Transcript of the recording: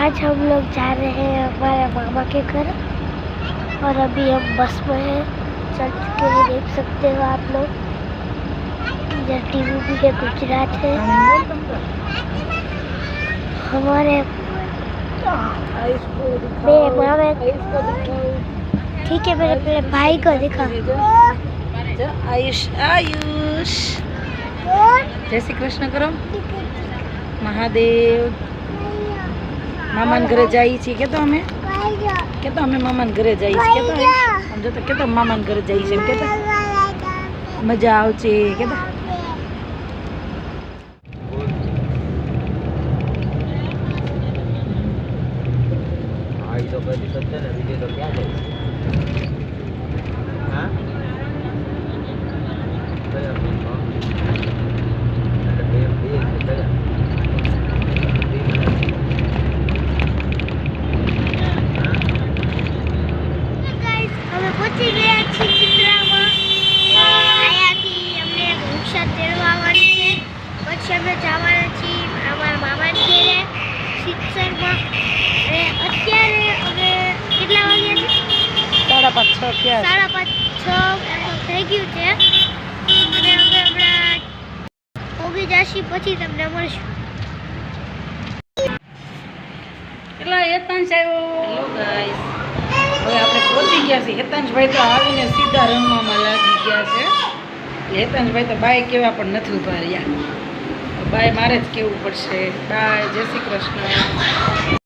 आज हम लोग जा रहे हैं हमारे मामा के घर। और अभी हम बस में हैं। चल चुके हैं देख सकते हो आप लोग। इधर टी वी भी है गुजरात है। हमारे मेरे मामे ठीक है मेरे पहले भाई को दिखा। आयुष आयुष। जय श्री कृष्ण करो। महादेव। મામાના ઘરે જઈએ છીએ. કે તો અમે? કે તો અમે મામાના ઘરે જઈએ છીએ. કે તો આયુષ? આમ જો તો કે તો મામાના ઘરે જઈએ છીએ. એમ કે તો મજા આવશે. કે તો તો કઈ દિવસ બીજે તો ક્યાં જાય હા? પહોંચી ગયા છીએ ચિત્રામાં. અહીંયાથી અમને એક રિક્ષા તેડવા આવવાની છે. પછી અમે જવાના છીએ અમારા મામાને ઘરે શિક્ષણમાં. અને અત્યારે અમે કેટલા વાગ્યા છે? સાડા પાંચ છ સાડા પાંચ છ એમ તો થઈ ગયું છે. અને અમે હમણાં પોગી જશી પછી તમને મળશું. એટલા હવે આપણે પહોંચી ગયા છે. હેતાંશભાઈ તો આવીને સીધા રમવામાં લાગી ગયા છે. હેતાંશભાઈ તો બાય કેવા પણ નથી ઊભા રહ્યા. બાય મારે જ કેવું પડશે. બાય, જય શ્રી કૃષ્ણ.